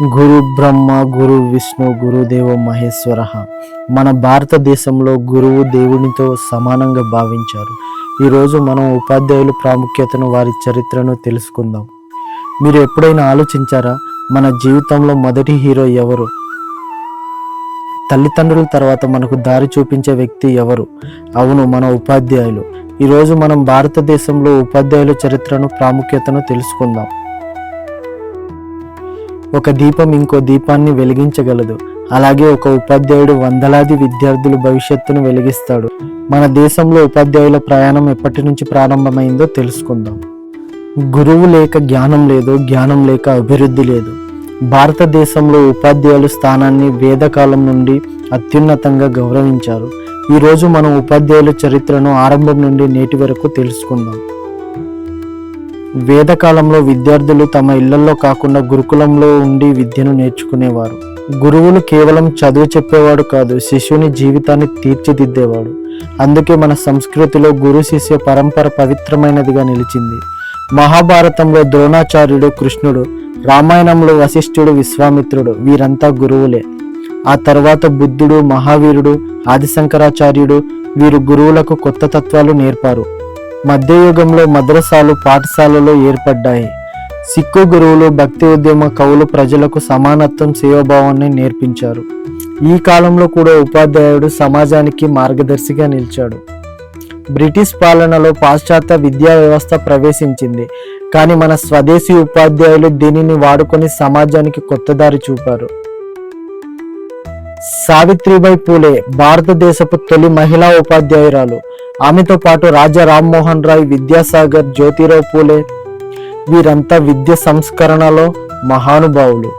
గురు బ్రహ్మ గురు విష్ణు గురుదేవ మహేశ్వర. మన భారతదేశంలో గురువు దేవునితో సమానంగా భావించారు. ఈరోజు మనం ఉపాధ్యాయుల ప్రాముఖ్యతను వారి చరిత్రను తెలుసుకుందాం. మీరు ఎప్పుడైనా ఆలోచించారా మన జీవితంలో మొదటి హీరో ఎవరు? తల్లిదండ్రుల తర్వాత మనకు దారి చూపించే వ్యక్తి ఎవరు? అవును మన ఉపాధ్యాయులు. ఈరోజు మనం భారతదేశంలో ఉపాధ్యాయుల చరిత్రను ప్రాముఖ్యతను తెలుసుకుందాం. ఒక దీపం ఇంకో దీపాన్ని వెలిగించగలదు. అలాగే ఒక ఉపాధ్యాయుడు వందలాది విద్యార్థుల భవిష్యత్తును వెలిగిస్తాడు. మన దేశంలో ఉపాధ్యాయుల ప్రయాణం ఎప్పటి నుంచి ప్రారంభమైందో తెలుసుకుందాం. గురువు లేక జ్ఞానం లేదు జ్ఞానం లేక అభివృద్ధి లేదు. భారతదేశంలో ఉపాధ్యాయుల స్థానాన్ని వేదకాలం నుండి అత్యున్నతంగా గౌరవించారు. ఈరోజు మనం ఉపాధ్యాయుల చరిత్రను ఆరంభం నుండి నేటి వరకు తెలుసుకుందాం. వేదకాలంలో విద్యార్థులు తమ ఇళ్ళలో కాకుండా గురుకులంలో ఉండి విద్యను నేర్చుకునేవారు. గురువులు కేవలం చదువు చెప్పేవాడు కాదు శిశువుని జీవితాన్ని తీర్చిదిద్దేవాడు. అందుకే మన సంస్కృతిలో గురు శిష్య పరంపర పవిత్రమైనదిగా నిలిచింది. మహాభారతంలో ద్రోణాచార్యుడు కృష్ణుడు రామాయణంలో వశిష్ఠుడు విశ్వామిత్రుడు వీరంతా గురువులే. ఆ తర్వాత బుద్ధుడు మహావీరుడు ఆదిశంకరాచార్యుడు వీరు గురువులకు కొత్త తత్వాలు నేర్పారు. మధ్యయుగంలో మద్రసాలు పాఠశాలలు ఏర్పడ్డాయి. సిక్కు గురువులు భక్తి ఉద్యమ కవులు ప్రజలకు సమానత్వం సేవాభావాన్ని నేర్పించారు. ఈ కాలంలో కూడా ఉపాధ్యాయుడు సమాజానికి మార్గదర్శిగా నిలిచాడు. బ్రిటిష్ పాలనలో పాశ్చాత్య విద్యా వ్యవస్థ ప్రవేశించింది. కానీ మన స్వదేశీ ఉపాధ్యాయులు దీనిని వాడుకొని సమాజానికి కొత్త దారి చూపారు. సావిత్రిబాయి పూలే భారతదేశపు తొలి మహిళా ఉపాధ్యాయురాలు. ఆమెతో పాటు రాజా రామ్మోహన్ రాయ్ విద్యాసాగర్ జ్యోతిరావు పూలే వీరంతా విద్య సంస్కరణలో మహానుభావులు.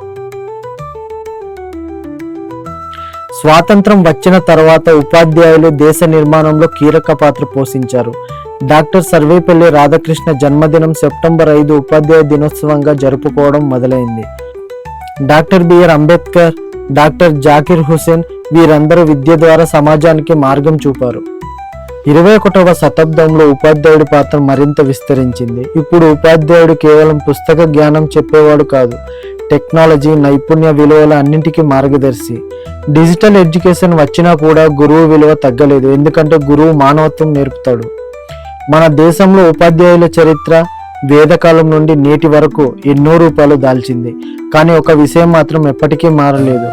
స్వాతంత్రం వచ్చిన తర్వాత ఉపాధ్యాయులు దేశ నిర్మాణంలో కీలక పాత్ర పోషించారు. డాక్టర్ సర్వేపల్లి రాధాకృష్ణ జన్మదినం సెప్టెంబర్ ఐదు ఉపాధ్యాయ దినోత్సవంగా జరుపుకోవడం మొదలైంది. Doctor B R Ambedkar doctor Zakir Hussain వీరందరూ విద్య ద్వారా సమాజానికి మార్గం చూపారు. ఇరవై ఒకటవ శతాబ్దంలో ఉపాధ్యాయుడి పాత్ర మరింత విస్తరించింది. ఇప్పుడు ఉపాధ్యాయుడు కేవలం పుస్తక జ్ఞానం చెప్పేవాడు కాదు టెక్నాలజీ నైపుణ్య విలువల అన్నింటికీ మార్గదర్శి. డిజిటల్ ఎడ్యుకేషన్ వచ్చినా కూడా గురువు విలువ తగ్గలేదు. ఎందుకంటే గురువు మానవత్వం నేర్పుతాడు. మన దేశంలో ఉపాధ్యాయుల చరిత్ర వేదకాలం నుండి నేటి వరకు ఎన్నో రూపాలు దాల్చింది. కానీ ఒక విషయం మాత్రం ఎప్పటికీ మారలేదు.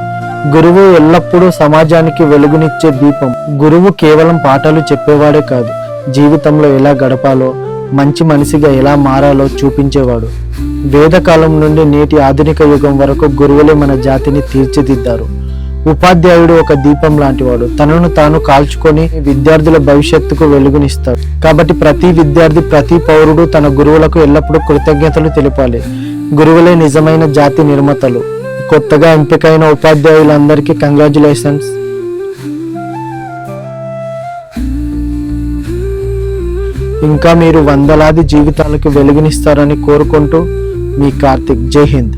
గురువు ఎల్లప్పుడూ సమాజానికి వెలుగునిచ్చే దీపం. గురువు కేవలం పాఠాలు చెప్పేవాడే కాదు జీవితంలో ఎలా గడపాలో మంచి మనిషిగా ఎలా మారాలో చూపించేవాడు. వేదకాలం నుండి నేటి ఆధునిక యుగం వరకు గురువులే మన జాతిని తీర్చిదిద్దారు. ఉపాధ్యాయుడు ఒక దీపం లాంటివాడు. తనను తాను కాల్చుకొని విద్యార్థుల భవిష్యత్తుకు వెలుగునిస్తాడు. కాబట్టి ప్రతి విద్యార్థి ప్రతి పౌరుడు తన గురువులకు ఎల్లప్పుడూ కృతజ్ఞతలు తెలిపాలి. గురువులే నిజమైన జాతి నిర్మాతలు. కొత్తగా ఎంపికైన ఉపాధ్యాయులందరికీ కంగ్రాచులేషన్స్. ఇంకా మీరు వందలాది జీవితాలకు వెలుగునిస్తారని కోరుకుంటూ మీ కార్తిక్. జై హింద్.